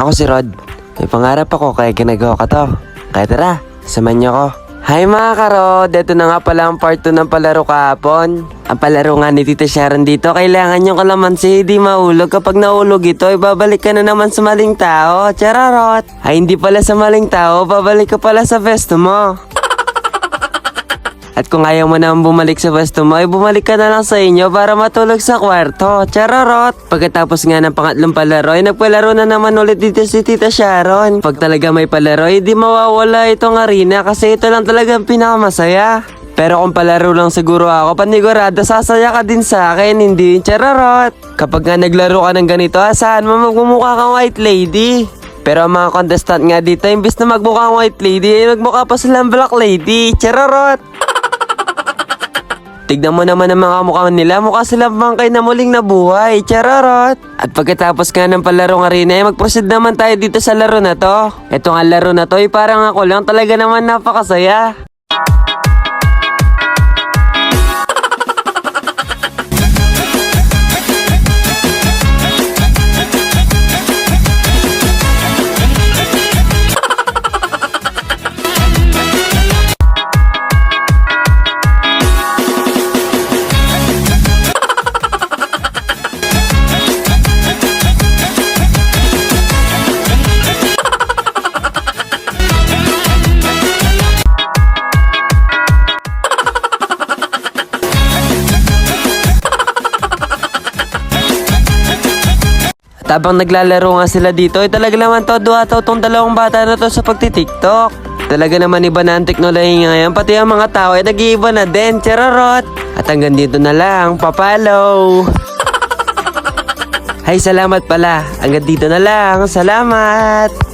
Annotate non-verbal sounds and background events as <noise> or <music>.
Ako si Rod. May pangarap ako kaya ginagawa ko to. Kaya tara, samahan niyo ko. Hi mga karod! Ito na nga pala ang part 2 ng palaro kahapon. Ang palaro nga ni Tita Sharon dito, kailangan yung kalamansi hindi maulog. Kapag naulog ito, ibabalik ka na naman sa maling tao. Chararot! Ay hindi pala sa maling tao, babalik ka pala sa vesto mo. At kung ayaw mo naman bumalik sa pwesto mo, ay bumalik ka na lang sa inyo para matulog sa kwarto. Chararot! Pagkatapos nga ng pangatlong palaro, ay nagpalaro na naman ulit dito si Tita Sharon. Pag talaga may palaro, ay di mawawala itong arena kasi ito lang talaga ang pinakamasaya. Pero kung palaro lang siguro ako, panigurado sasaya ka din sa akin, hindi chararot. Kapag nga naglaro ka ng ganito, asahan mo magmumukha kang white lady. Pero ang mga contestant nga dito, imbis na magmukha white lady, ay magmukha pa silang black lady. Chararot! Tignan mo naman ang mga mukha nila, mukha silang bangkay na muling nabuhay, chararot! At pagkatapos nga ng palarong arena, ay mag-proceed naman tayo dito sa laro na to. Ito nga laro na to, ay parang ako lang talaga naman napakasaya. At habang naglalaro nga sila dito, ay talaga naman todo ataw tong dalawang bata na to sa pagtitiktok. Talaga naman iba na ang teknolohiya ngayon, pati ang mga tao ay nag-iiba na din, chararot. At hanggang dito na lang, papalo. <laughs> Hay, salamat pala. Hanggang dito na lang, salamat.